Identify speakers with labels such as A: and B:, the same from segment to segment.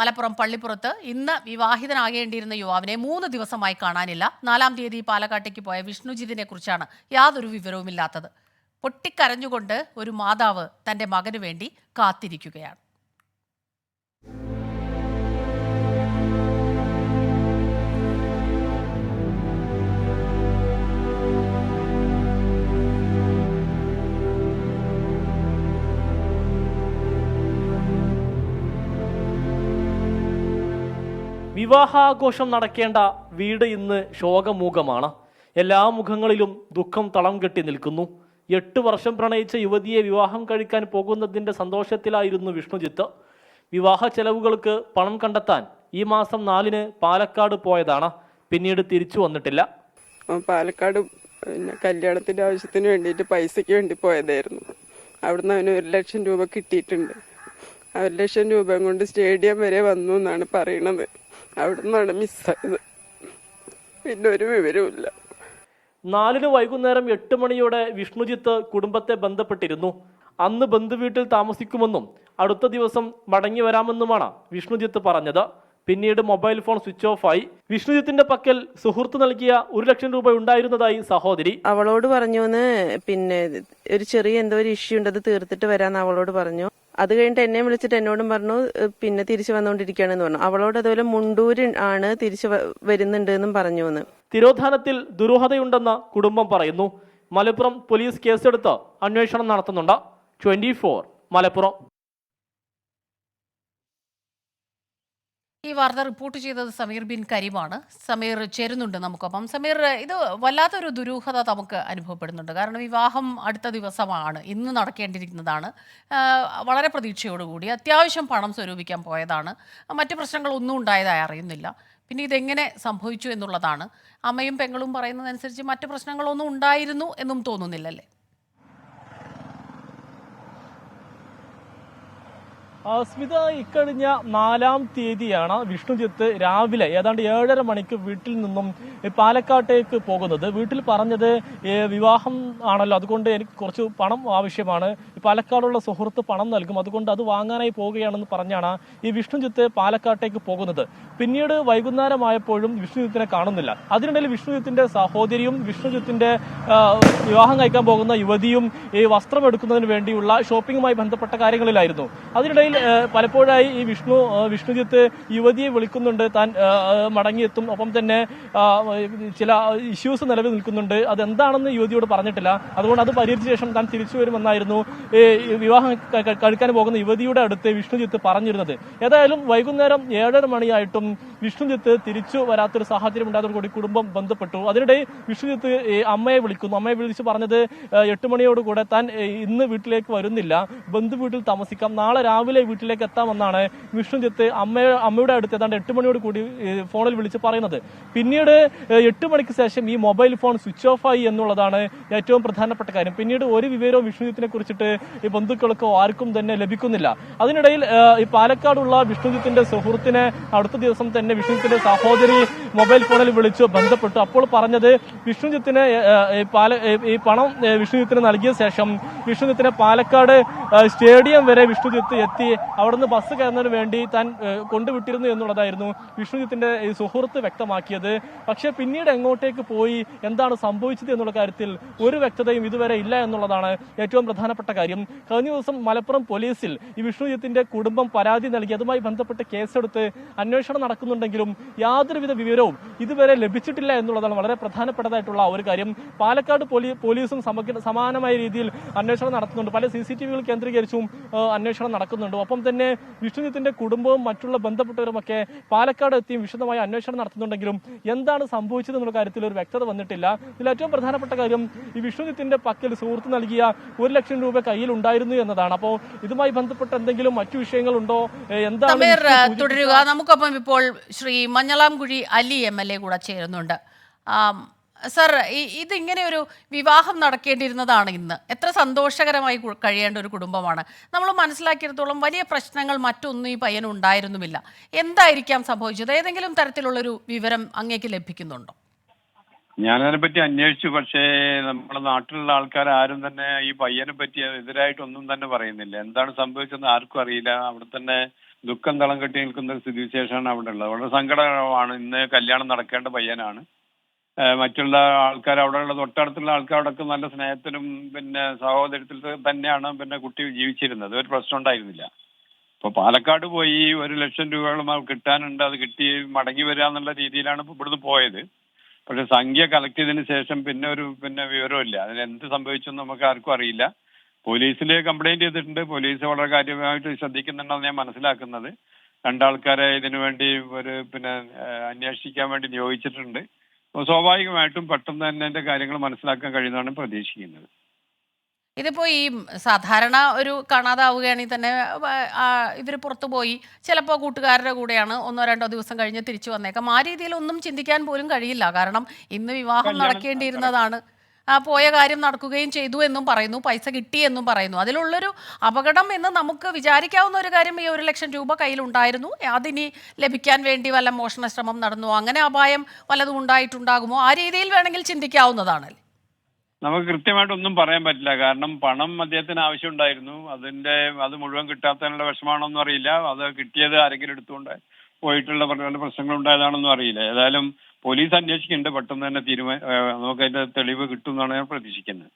A: മലപ്പുറം പള്ളിപ്പുറത്ത് ഇന്ന് വിവാഹിതനാകേണ്ടിയിരുന്ന യുവാവിനെ മൂന്ന് ദിവസമായി കാണാനില്ല. നാലാം തീയതി പാലക്കാട്ടേക്ക് പോയ വിഷ്ണുജിതിനെ കുറിച്ചാണ് യാതൊരു വിവരവുമില്ലാത്തത്. പൊട്ടിക്കരഞ്ഞുകൊണ്ട് ഒരു മാതാവ് തന്റെ മകനു വേണ്ടി കാത്തിരിക്കുകയാണ്.
B: വിവാഹാഘോഷം നടക്കേണ്ട വീട് ഇന്ന് ശോകമൂഖമാണ് എല്ലാ മുഖങ്ങളിലും ദുഃഖം തളം കെട്ടി നിൽക്കുന്നു. എട്ട് വർഷം പ്രണയിച്ച യുവതിയെ വിവാഹം കഴിക്കാൻ പോകുന്നതിന്റെ സന്തോഷത്തിലായിരുന്നു വിഷ്ണുജിത്ത്. വിവാഹ ചെലവുകൾക്ക് പണം കണ്ടെത്താൻ ഈ മാസം നാലിന് പാലക്കാട് പോയതാണ്. പിന്നീട് തിരിച്ചു വന്നിട്ടില്ല.
C: പാലക്കാട് പിന്നെ കല്യാണത്തിന്റെ ആവശ്യത്തിന് വേണ്ടിയിട്ട് പൈസയ്ക്ക് വേണ്ടി പോയതായിരുന്നു. അവിടുന്ന് അവന് ഒരു ലക്ഷം രൂപ കിട്ടിയിട്ടുണ്ട്. ഒരു ലക്ഷം രൂപ കൊണ്ട് സ്റ്റേഡിയം വരെ വന്നു എന്നാണ് പറയണത്. അവിടുന്നാണ് മിസ്സായത്. പിന്നെ ഒരു വിവരവുമില്ല.
B: നാലിന് വൈകുന്നേരം എട്ട് മണിയോടെ വിഷ്ണുജിത്ത് കുടുംബത്തെ ബന്ധപ്പെട്ടിരുന്നു. അന്ന് ബന്ധുവീട്ടിൽ താമസിക്കുമെന്നും അടുത്ത ദിവസം മടങ്ങി വരാമെന്നുമാണ് വിഷ്ണുജിത്ത് പറഞ്ഞത്. പിന്നീട് മൊബൈൽ ഫോൺ സ്വിച്ച് ഓഫ് ആയി. വിഷ്ണുജിത്തിന്റെ പക്കൽ സുഹൃത്ത് നൽകിയ ഒരു ലക്ഷം രൂപ ഉണ്ടായിരുന്നതായി സഹോദരി.
D: അവളോട് പറഞ്ഞു പിന്നെ ഒരു ചെറിയ എന്തോ ഒരു ഇഷ്യൂ ഉണ്ട് അത് തീർത്തിട്ട് വരാന്ന് അവളോട് പറഞ്ഞു. അത് കഴിഞ്ഞിട്ട് എന്നെ വിളിച്ചിട്ട് എന്നോടും പറഞ്ഞു പിന്നെ തിരിച്ചു വന്നുകൊണ്ടിരിക്കുകയാണെന്ന് പറഞ്ഞു. അവളോട് അതുപോലെ മുണ്ടൂര് ആണ് തിരിച്ചു വരുന്നുണ്ട് എന്നും പറഞ്ഞു എന്ന്
B: തിരോധാനത്തിൽ ദുരൂഹതയുണ്ടെന്ന് കുടുംബം പറയുന്നു. മലപ്പുറം പോലീസ് കേസെടുത്ത് അന്വേഷണം നടത്തുന്നുണ്ട്. ട്വന്റി മലപ്പുറം.
A: ഈ വാർത്ത റിപ്പോർട്ട് ചെയ്തത് സമീർ ബിൻ കരീമാണ്. സമീർ ചേരുന്നുണ്ട് നമുക്കൊപ്പം. സമീർ ഇത് വല്ലാത്തൊരു ദുരൂഹത നമുക്ക് അനുഭവപ്പെടുന്നുണ്ട്. കാരണം വിവാഹം അടുത്ത ദിവസമാണ്. ഇന്ന് നടക്കേണ്ടിയിരിക്കുന്നതാണ്. വളരെ പ്രതീക്ഷയോടുകൂടി അത്യാവശ്യം പണം സ്വരൂപിക്കാൻ പോയതാണ്. മറ്റു പ്രശ്നങ്ങളൊന്നും ഉണ്ടായതായി അറിയുന്നില്ല. പിന്നെ ഇതെങ്ങനെ സംഭവിച്ചു എന്നുള്ളതാണ്. അമ്മയും പെങ്ങളും പറയുന്നതനുസരിച്ച് മറ്റു പ്രശ്നങ്ങളൊന്നും ഉണ്ടായിരുന്നു എന്നും തോന്നുന്നില്ലല്ലേ?
B: സ്മിത ഇക്കഴിഞ്ഞ നാലാം തീയതിയാണ് വിഷ്ണുജിത്ത് രാവിലെ ഏതാണ്ട് ഏഴര മണിക്ക് വീട്ടിൽ നിന്നും പാലക്കാട്ടേക്ക് പോകുന്നത്. വീട്ടിൽ പറഞ്ഞത് വിവാഹം ആണല്ലോ അതുകൊണ്ട് എനിക്ക് കുറച്ച് പണം ആവശ്യമാണ്. പാലക്കാടുള്ള സുഹൃത്ത് പണം നൽകും അതുകൊണ്ട് അത് വാങ്ങാനായി പോവുകയാണെന്ന് പറഞ്ഞാണ് ഈ വിഷ്ണുജിത്ത് പാലക്കാട്ടേക്ക് പോകുന്നത്. പിന്നീട് വൈകുന്നേരമായപ്പോഴും വിഷ്ണുജിത്തിനെ കാണുന്നില്ല. അതിനിടയിൽ വിഷ്ണുജിത്തിന്റെ സഹോദരിയും വിഷ്ണുജിത്തിന്റെ വിവാഹം കഴിക്കാൻ പോകുന്ന യുവതിയും ഈ വസ്ത്രം എടുക്കുന്നതിന് വേണ്ടിയുള്ള ഷോപ്പിംഗുമായി ബന്ധപ്പെട്ട കാര്യങ്ങളിലായിരുന്നു. അതിനിടയിൽ പലപ്പോഴായി ഈ വിഷ്ണു വിഷ്ണുജിത്ത് യുവതിയെ വിളിക്കുന്നുണ്ട്. താൻ മടങ്ങിയെത്തും. ഒപ്പം തന്നെ ചില ഇഷ്യൂസ് നിലവിൽ നിൽക്കുന്നുണ്ട്. അതെന്താണെന്ന് യുവതിയോട് പറഞ്ഞിട്ടില്ല. അതുകൊണ്ട് അത് പരിഹരിച്ച ശേഷം താൻ തിരിച്ചു വരുമെന്നായിരുന്നു വിവാഹം കഴിക്കാൻ പോകുന്ന യുവതിയുടെ അടുത്ത് വിഷ്ണുജിത്ത് പറഞ്ഞിരുന്നത്. ഏതായാലും വൈകുന്നേരം ഏഴര മണിയായിട്ടും വിഷ്ണുജിത്ത് തിരിച്ചു വരാത്തൊരു സാഹചര്യം ഉണ്ടായതോടുകൂടി കുടുംബം ബന്ധപ്പെട്ടു. അതിനിടെ വിഷ്ണുജിത്ത് അമ്മയെ വിളിക്കുന്നു. അമ്മയെ വിളിച്ച് പറഞ്ഞത് എട്ട് മണിയോടുകൂടെ താൻ ഇന്ന് വീട്ടിലേക്ക് വരുന്നില്ല. ബന്ധു വീട്ടിൽ താമസിക്കാം. നാളെ രാവിലെ വീട്ടിലേക്ക് എത്താമെന്നാണ് വിഷ്ണുജിത്ത് അമ്മയെ അമ്മയുടെ അടുത്ത് ഏതാണ്ട് എട്ട് മണിയോട് കൂടി ഫോണിൽ വിളിച്ച് പറയുന്നത്. പിന്നീട് എട്ട് മണിക്ക് ശേഷം ഈ മൊബൈൽ ഫോൺ സ്വിച്ച് ഓഫ് ആയി എന്നുള്ളതാണ് ഏറ്റവും പ്രധാനപ്പെട്ട കാര്യം. പിന്നീട് ഒരു വിവരവും വിഷ്ണുജിത്തിനെ കുറിച്ചിട്ട് ഈ ബന്ധുക്കൾക്കോ ആർക്കും തന്നെ ലഭിക്കുന്നില്ല. അതിനിടയിൽ ഈ പാലക്കാടുള്ള വിഷ്ണുജിത്തിന്റെ സുഹൃത്തിനെ അടുത്ത ദിവസം തന്നെ വിഷ്ണുജിത്തിന്റെ സഹോദരി മൊബൈൽ ഫോണിൽ വിളിച്ചു ബന്ധപ്പെട്ടു. അപ്പോൾ പറഞ്ഞത് വിഷ്ണുജിത്തിനെ പാല ഈ പണം വിഷ്ണുജിത്തിന് നൽകിയ ശേഷം വിഷ്ണുജിത്തിനെ പാലക്കാട് സ്റ്റേഡിയം വരെ വിഷ്ണുജിത്ത് എത്തി. അവിടുന്ന് ബസ് കയറുന്നതിന് വേണ്ടി താൻ കൊണ്ടുവിട്ടിരുന്നു എന്നുള്ളതായിരുന്നു വിഷ്ണുജിത്തിന്റെ സുഹൃത്ത് വ്യക്തമാക്കിയത്. പക്ഷേ പിന്നീട് എങ്ങോട്ടേക്ക് പോയി എന്താണ് സംഭവിച്ചത് എന്നുള്ള കാര്യത്തിൽ ഒരു വ്യക്തതയും ഇതുവരെ ഇല്ല എന്നുള്ളതാണ് ഏറ്റവും പ്രധാനപ്പെട്ട കാര്യം. കഴിഞ്ഞ ദിവസം മലപ്പുറം പോലീസിൽ ഈ വിഷ്ണുജിത്തിന്റെ കുടുംബം പരാതി നൽകി. അതുമായി ബന്ധപ്പെട്ട് കേസെടുത്ത് അന്വേഷണം നടക്കുന്നുണ്ടെങ്കിലും യാതൊരുവിധ വിവരവും ഇതുവരെ ലഭിച്ചിട്ടില്ല എന്നുള്ളതാണ് വളരെ പ്രധാനപ്പെട്ടതായിട്ടുള്ള ഒരു കാര്യം. പാലക്കാട് പോലീസും സമാനമായ രീതിയിൽ അന്വേഷണം നടത്തുന്നുണ്ട്. പല സി സി ടി വികൾ കേന്ദ്രീകരിച്ചും അന്വേഷണം നടക്കുന്നുണ്ട്. ഒപ്പം തന്നെ വിഷ്ണുജിത്തിന്റെ കുടുംബവും മറ്റുള്ള ബന്ധപ്പെട്ടവരുമൊക്കെ പാലക്കാട് എത്തിയും വിശദമായ അന്വേഷണം നടത്തുന്നുണ്ടെങ്കിലും എന്താണ് സംഭവിച്ചത് എന്നുള്ള കാര്യത്തിൽ ഒരു വ്യക്തത വന്നിട്ടില്ല. ഇതിൽ ഏറ്റവും പ്രധാനപ്പെട്ട കാര്യം ഈ വിഷ്ണുജിത്തിന്റെ പക്കൽ സുഹൃത്ത് നൽകിയ ഒരു ലക്ഷം രൂപ കയ്യിൽ ഉണ്ടായിരുന്നു എന്നതാണ്. അപ്പോൾ ഇതുമായി ബന്ധപ്പെട്ട എന്തെങ്കിലും മറ്റു വിഷയങ്ങളുണ്ടോ? ഉണ്ടോ എന്താണ്
A: തുടരുക. നമുക്കൊപ്പം ഇപ്പോൾ Shri Manjalamkuzhi Ali M L A കൂടെ ചേരുന്നുണ്ട്. സർ ഇതിങ്ങനെ ഒരു വിവാഹം നടക്കേണ്ടിയിരുന്നതാണ് ഇന്ന്. എത്ര സന്തോഷകരമായി കഴിയേണ്ട ഒരു കുടുംബമാണ്. നമ്മൾ മനസ്സിലാക്കിയിടത്തോളം വലിയ പ്രശ്നങ്ങൾ മറ്റൊന്നും ഈ പയ്യന് ഉണ്ടായിരുന്നുമില്ല. എന്തായിരിക്കാം സംഭവിച്ചത്? ഏതെങ്കിലും തരത്തിലുള്ളൊരു വിവരം അങ്ങേക്ക് ലഭിക്കുന്നുണ്ടോ?
E: ഞാനതിനെ പറ്റി അന്വേഷിച്ചു. പക്ഷേ നമ്മുടെ നാട്ടിലുള്ള ആൾക്കാർ ആരും തന്നെ ഈ പയ്യനെ പറ്റി എതിരായിട്ടൊന്നും തന്നെ പറയുന്നില്ല. എന്താണ് സംഭവിച്ചതെന്ന് ആർക്കും അറിയില്ല. അവിടെ തന്നെ ദുഃഖം തളം കെട്ടി നിൽക്കുന്ന ഒരു സ്ഥിതിവിശേഷമാണ് അവിടെ ഉള്ളത്. വളരെ സങ്കടമാണ് ഇന്ന് കല്യാണം നടക്കേണ്ട പയ്യനാണ്. മറ്റുള്ള ആൾക്കാർ അവിടെയുള്ള തൊട്ടടുത്തുള്ള ആൾക്കാരോടൊക്കെ നല്ല സ്നേഹത്തിലും പിന്നെ സഹോദരത്തിൽ തന്നെയാണ് പിന്നെ കുട്ടി ജീവിച്ചിരുന്നത്. ഒരു പ്രശ്നം ഉണ്ടായിരുന്നില്ല. ഇപ്പൊ പാലക്കാട് പോയി ഒരു ലക്ഷം രൂപയോളം കിട്ടാനുണ്ട്. അത് കിട്ടി മടങ്ങി വരിക എന്നുള്ള രീതിയിലാണ് ഇവിടുന്ന് പോയത്. പക്ഷെ സംഖ്യ കളക്ട് ചെയ്തതിന് ശേഷം പിന്നെ ഒരു പിന്നെ വിവരമില്ല അതിന് എന്ത് സംഭവിച്ചെന്ന് നമുക്ക് ആർക്കും അറിയില്ല. പോലീസിൽ കംപ്ലൈന്റ് ചെയ്തിട്ടുണ്ട്. പോലീസ് വളരെ കാര്യമായിട്ട് ശ്രദ്ധിക്കുന്നുണ്ടെന്ന് ഞാൻ മനസ്സിലാക്കുന്നത്. രണ്ടാൾക്കാരെ ഇതിനു വേണ്ടി ഒരു പിന്നെ അന്വേഷിക്കാൻ വേണ്ടി നിയോഗിച്ചിട്ടുണ്ട്. സ്വാഭാവികമായിട്ടും പെട്ടെന്ന് തന്നെ അതിന്റെ കാര്യങ്ങൾ മനസ്സിലാക്കാൻ കഴിയുന്നതാണ് പ്രതീക്ഷിക്കുന്നത്.
A: ഇതിപ്പോ ഈ സാധാരണ ഒരു കാണാതാവുകയാണെങ്കിൽ തന്നെ ഇവർ പുറത്തു പോയി ചിലപ്പോൾ കൂട്ടുകാരുടെ കൂടെയാണ് ഒന്നോ രണ്ടോ ദിവസം കഴിഞ്ഞ് തിരിച്ചു വന്നേക്കാം. ആ രീതിയിൽ ഒന്നും ചിന്തിക്കാൻ പോലും കഴിയില്ല. കാരണം ഇന്ന് വിവാഹം നടക്കേണ്ടിയിരുന്നതാണ്. പോയ കാര്യം നടക്കുകയും ചെയ്തു എന്നും പറയുന്നു പൈസ കിട്ടി എന്നും പറയുന്നു. അതിലുള്ളൊരു അപകടം എന്ന് നമുക്ക് വിചാരിക്കാവുന്ന ഒരു കാര്യം ഈ ഒരു ലക്ഷം രൂപ കയ്യിലുണ്ടായിരുന്നു. അതിനി ലഭിക്കാൻ വേണ്ടി വല്ല മോഷണ ശ്രമം നടന്നു അങ്ങനെ അപായം വല്ലതും ഉണ്ടായിട്ടുണ്ടാകുമോ? ആ രീതിയിൽ വേണമെങ്കിൽ ചിന്തിക്കാവുന്നതാണ്
E: നമുക്ക് കൃത്യമായിട്ടൊന്നും പറയാൻ പറ്റില്ല. കാരണം പണം അദ്ദേഹത്തിന് ആവശ്യമുണ്ടായിരുന്നു. അതിന്റെ അത് മുഴുവൻ കിട്ടാത്തതിനുള്ള വിഷമാണോന്നും അറിയില്ല അത് കിട്ടിയത് ആരെങ്കിലും എടുത്തുകൊണ്ട് പോയിട്ടുള്ള പറഞ്ഞ പ്രശ്നങ്ങൾ ഉണ്ടായതാണെന്നും അറിയില്ല. ഏതായാലും പോലീസ് അന്വേഷിക്കുന്നുണ്ട്. പെട്ടെന്ന് തന്നെ തീരുമാനം നമുക്ക് അതിന്റെ തെളിവ് കിട്ടും എന്നാണ് ഞാൻ പ്രതീക്ഷിക്കുന്നത്.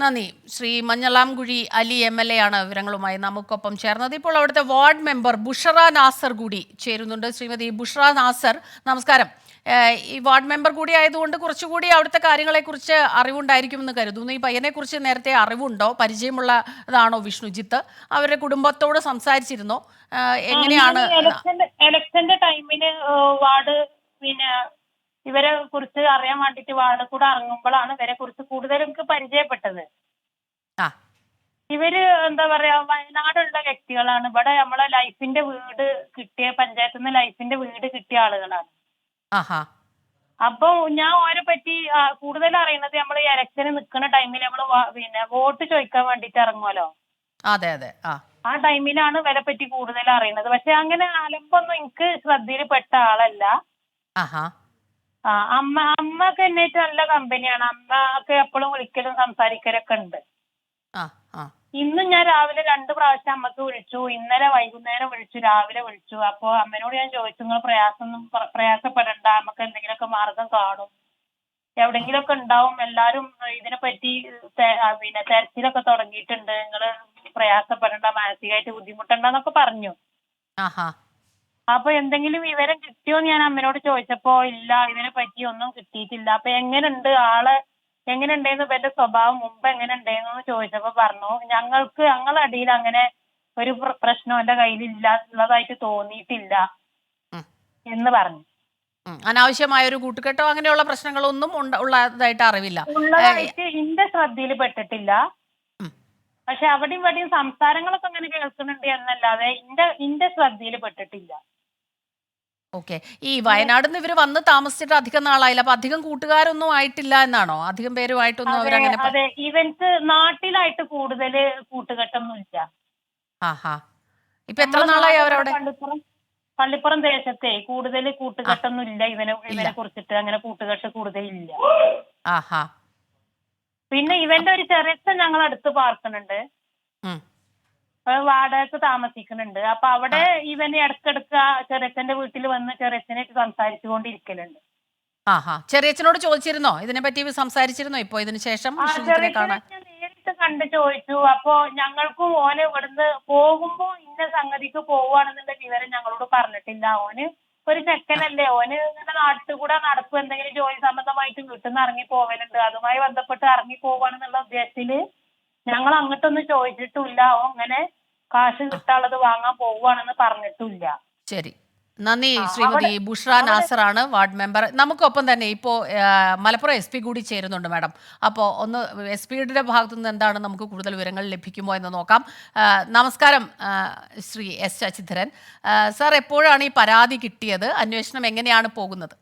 A: നന്ദി. Shri Manjalamkuzhi Ali M L A ആണ് വിവരങ്ങളുമായി നമുക്കൊപ്പം ചേർന്നത്. ഇപ്പോൾ അവിടുത്തെ വാർഡ് മെമ്പർ ബുഷറ നാസർ കൂടി ചേരുന്നുണ്ട്. ശ്രീമതി ബുഷറ നാസർ നമസ്കാരം. ഈ വാർഡ് മെമ്പർ കൂടി ആയതുകൊണ്ട് കുറച്ചുകൂടി അവിടുത്തെ കാര്യങ്ങളെക്കുറിച്ച് അറിവുണ്ടായിരിക്കുമെന്ന് കരുതുന്നു. ഈ പയ്യനെക്കുറിച്ച് നേരത്തെ അറിവുണ്ടോ? പരിചയമുള്ളതാണോ വിഷ്ണുജിത്ത്? അവരുടെ കുടുംബത്തോട് സംസാരിച്ചിരുന്നോ? എങ്ങനെയാണ്?
F: ഇലക്ഷന്റെ ടൈമിന് വാർഡ് പിന്നെ ഇവരെ കുറിച്ച് അറിയാൻ വേണ്ടിട്ട് വാർഡ് കൂടെ ഇറങ്ങുമ്പോഴാണ് ഇവരെ കുറിച്ച് കൂടുതൽ എനിക്ക് പരിചയപ്പെട്ടത്. ഇവർ എന്താ പറയാ വയനാടുള്ള വ്യക്തികളാണ്. ഇവിടെ നമ്മളെ ലൈഫിന്റെ വീട് കിട്ടിയ പഞ്ചായത്തിൽ നിന്ന് ലൈഫിന്റെ വീട് കിട്ടിയ ആളുകളാണ്. അപ്പൊ ഞാൻ ഓരെ പറ്റി കൂടുതൽ അറിയുന്നത് നമ്മൾ ഇലക്ഷന് നിൽക്കുന്ന ടൈമിൽ നമ്മൾ പിന്നെ വോട്ട് ചോദിക്കാൻ വേണ്ടിട്ട് ഇറങ്ങുമല്ലോ
A: അതെ അതെ. ആ.
F: ടൈമിലാണ് ഇവരെ പറ്റി കൂടുതൽ അറിയുന്നത്. പക്ഷെ അങ്ങനെ അലമ്പൊന്നും എനിക്ക് ശ്രദ്ധയിൽ പെട്ട ആളല്ല ആ അമ്മ അമ്മ ഒക്കെ എന്നായിട്ട് നല്ല കമ്പനിയാണ് അമ്മ ഒക്കെ എപ്പോഴും വിളിക്കലും സംസാരിക്കലൊക്കെ ഉണ്ട്.
A: ആ ആ.
F: ഇന്നും ഞാൻ രാവിലെ രണ്ട് പ്രാവശ്യം അമ്മയ്ക്ക് വിളിച്ചു. ഇന്നലെ വൈകുന്നേരം വിളിച്ചു രാവിലെ വിളിച്ചു. അപ്പോ അമ്മനോട് ഞാൻ ചോദിച്ചു നിങ്ങൾ പ്രയാസമൊന്നും പ്ര- പ്രയാസപ്പെടണ്ട. നമുക്ക് എന്തെങ്കിലുമൊക്കെ മാർഗം കാണും. എവിടെങ്കിലുമൊക്കെ ഉണ്ടാവും. എല്ലാരും ഇതിനെ പറ്റി തെ- പിന്നെ തെരച്ചിലൊക്കെ തുടങ്ങിയിട്ടുണ്ട്. നിങ്ങൾ പ്രയാസപ്പെടണ്ട മാനസികമായിട്ട് ബുദ്ധിമുട്ടുണ്ടെന്നൊക്കെ പറഞ്ഞു.
A: ആഹാ.
F: അപ്പൊ എന്തെങ്കിലും വിവരം കിട്ടിയോ ഞാൻ അമ്മയോട് ചോദിച്ചപ്പോ ഇല്ല ഇതിനെ പറ്റി ഒന്നും കിട്ടിയിട്ടില്ല. അപ്പൊ എങ്ങനെയുണ്ട് ആളെ എങ്ങനെയുണ്ടെന്ന് ഇവന്റെ സ്വഭാവം മുമ്പ് എങ്ങനെ ഉണ്ടായിരുന്നു ചോദിച്ചപ്പോ പറഞ്ഞു. ഞങ്ങൾക്ക് ഞങ്ങളുടെ അടിയിൽ അങ്ങനെ ഒരു പ്ര- പ്രശ്നം എന്റെ കയ്യിൽ ഇല്ല തോന്നിയിട്ടില്ല എന്ന് പറഞ്ഞു.
A: അനാവശ്യമായ ഒരു കൂട്ടുകെട്ടോ അങ്ങനെയുള്ള പ്രശ്നങ്ങളൊന്നും ഉള്ളതായിട്ട് അറിവില്ല.
F: ഉള്ളതായിട്ട് എന്റെ ശ്രദ്ധയിൽ പെട്ടിട്ടില്ല. പക്ഷെ അവിടെയും ഇവിടെയും സംസാരങ്ങളൊക്കെ അങ്ങനെ കേൾക്കുന്നുണ്ട് എന്നല്ലാതെ എന്റെ എന്റെ ശ്രദ്ധയിൽ പെട്ടിട്ടില്ല.
A: ഓക്കെ. ഈ വയനാട് നിന്ന് ഇവർ വന്ന് താമസിച്ചിട്ട് അധികം നാളായില്ല. അപ്പൊ അധികം കൂട്ടുകാരൊന്നും ആയിട്ടില്ല എന്നാണോ? അധികം പേരുമായിട്ടൊന്നും അവർ അങ്ങനെ
F: അതെ. ഇവൻസ് നാട്ടിലായിട്ട് കൂടുതൽ കൂട്ടുകെട്ടൊന്നും ഇല്ല.
A: ആഹാ. ഇപ്പൊ എത്ര നാളായി അവരവിടെ?
F: പള്ളിപ്പുറം പള്ളിപ്പുറം ദേശത്തെ കൂടുതൽ കൂട്ടുകെട്ടൊന്നും ഇല്ല. ഇവനെ ഇവനെ കുറിച്ചിട്ട് അങ്ങനെ കൂട്ടുകെട്ട് കൂടുതൽ ഇല്ല.
A: ആഹാ.
F: പിന്നെ ഇവന്റെ ഒരു ചെറിയ ഞങ്ങൾ അടുത്ത് പാർക്കുന്നുണ്ട് വാടകയ്ക്ക് താമസിക്കുന്നുണ്ട്. അപ്പൊ അവിടെ ഇവൻ ഇടക്കിടക്ക് ചെറിയച്ഛന്റെ വീട്ടിൽ വന്ന് ചെറിയച്ഛനായിട്ട് സംസാരിച്ചു കൊണ്ടിരിക്കലുണ്ട്
A: ആഹാ ചെറിയച്ഛനോട് ചോദിച്ചിരുന്നോ? ഇതിനെ പറ്റി സംസാരിച്ചിരുന്നോ? ഇപ്പൊ ഇതിനു ശേഷം
F: നേരിട്ട് കണ്ട് ചോദിച്ചു. അപ്പൊ ഞങ്ങൾക്കും ഓന് ഇവിടുന്ന് പോകുമ്പോ ഇന്ന സംഗതിക്ക് പോവാണെന്നുള്ള വിവരം ഞങ്ങളോട് പറഞ്ഞിട്ടില്ല. ഓന് ഒരു ചെക്കനല്ലേ. ഓന് ഇങ്ങനെ നാട്ടിൽ കൂടെ നടക്കും എന്തെങ്കിലും ജോലി സംബന്ധമായിട്ട് വീട്ടിൽ നിന്ന് ഇറങ്ങി പോവലുണ്ട്. അതുമായി ബന്ധപ്പെട്ട് ഇറങ്ങി പോവാണെന്നുള്ള ഉദ്ദേശത്തിൽ ഞങ്ങൾ അങ്ങോട്ടൊന്നും ചോദിച്ചിട്ടില്ല. ഓ അങ്ങനെ കാശ് കിട്ടാനുള്ളത് വാങ്ങാൻ പോവുകയാണെന്ന് പറഞ്ഞിട്ടില്ല.
A: ശരി. നന്ദി ശ്രീമതി ബുഷ്ര നാസർ ആണ് വാർഡ് മെമ്പർ. നമുക്കൊപ്പം തന്നെ ഇപ്പോൾ മലപ്പുറം എസ് പി കൂടി ചേരുന്നുണ്ട് മാഡം. അപ്പോൾ ഒന്ന് എസ് പിയുടെ ഭാഗത്തു നിന്ന് എന്താണ് നമുക്ക് കൂടുതൽ വിവരങ്ങൾ ലഭിക്കുമോ എന്ന് നോക്കാം. നമസ്കാരം ശ്രീ എസ് ശശിധരൻ. സാർ എപ്പോഴാണ് ഈ പരാതി കിട്ടിയത്? അന്വേഷണം എങ്ങനെയാണ് പോകുന്നത്?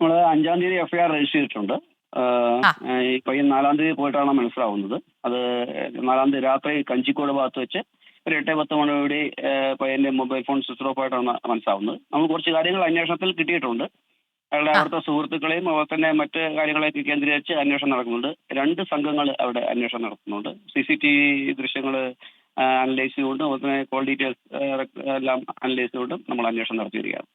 G: നമ്മൾ അഞ്ചാം തീയതി എഫ്ഐആർ രജിസ്റ്റർ ചെയ്തിട്ടുണ്ട്.
A: ആ.
G: ഈ പയ്യൻ നാലാം തീയതി പോയിട്ടാണ് മനസ്സിലാവുന്നത്. അത് നാലാം തീയതി രാത്രി കഞ്ചിക്കോട് ഭാഗത്ത് വെച്ച് ഒരു എട്ട് പത്ത് മണിയോടെ പയ്യന്റെ മൊബൈൽ ഫോൺ സ്വിച്ച് ഓഫ് ആയിട്ടാണ് മനസ്സിലാവുന്നത്. നമ്മൾ കുറച്ച് കാര്യങ്ങൾ അന്വേഷണത്തിൽ കിട്ടിയിട്ടുണ്ട്. അയാളുടെ. അവിടുത്തെ സുഹൃത്തുക്കളെയും അതുപോലെ തന്നെ മറ്റ് കാര്യങ്ങളെയൊക്കെ കേന്ദ്രീകരിച്ച് അന്വേഷണം നടക്കുന്നുണ്ട്. രണ്ട് സംഘങ്ങൾ അവിടെ അന്വേഷണം നടത്തുന്നുണ്ട്. സി സി ടി വി ദൃശ്യങ്ങൾ അനലൈസ് ചെയ്തുകൊണ്ടും അതുപോലെ തന്നെ കോൾ ഡീറ്റെയിൽസ് എല്ലാം അനലൈസ് ചെയ്തുകൊണ്ടും നമ്മൾ അന്വേഷണം നടത്തി വരികയാണ്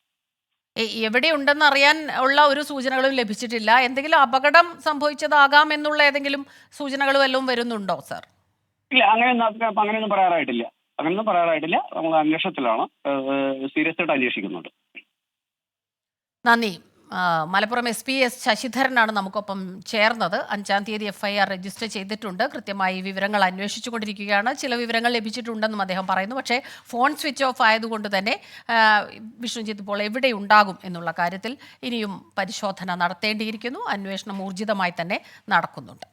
A: എ- എവിടെയുണ്ടെന്ന് അറിയാൻ ഉള്ള ഒരു സൂചനകളും ലഭിച്ചിട്ടില്ല. എന്തെങ്കിലും അപകടം സംഭവിച്ചതാകാം എന്നുള്ള ഏതെങ്കിലും സൂചനകൾ വല്ലതും വരുന്നുണ്ടോ സർ?
G: ഇല്ല അങ്ങനെയൊന്നും അങ്ങനെയൊന്നും പറയാറായിട്ടില്ല. അങ്ങനെയൊന്നും പറയാറായിട്ടില്ല. നമ്മൾ അന്വേഷണത്തിലാണ് സീരിയസ് ആയിട്ട് അന്വേഷിക്കുന്നുണ്ട്.
A: നന്ദി. മലപ്പുറം എസ് പി എസ് ശശിധരനാണ് നമുക്കൊപ്പം ചേർന്നത്. അഞ്ചാം തീയതി എഫ് ഐ ആർ രജിസ്റ്റർ ചെയ്തിട്ടുണ്ട്. കൃത്യമായി വിവരങ്ങൾ അന്വേഷിച്ചു കൊണ്ടിരിക്കുകയാണ്. ചില വിവരങ്ങൾ ലഭിച്ചിട്ടുണ്ടെന്നും അദ്ദേഹം പറയുന്നു. പക്ഷേ ഫോൺ സ്വിച്ച് ഓഫ് ആയതുകൊണ്ട് തന്നെ വിഷ്ണുജിത്ത് ഇപ്പോൾ എവിടെ ഉണ്ടാകും എന്നുള്ള കാര്യത്തിൽ ഇനിയും പരിശോധന നടത്തേണ്ടിയിരിക്കുന്നു. അന്വേഷണം ഊർജിതമായി തന്നെ നടക്കുന്നുണ്ട്.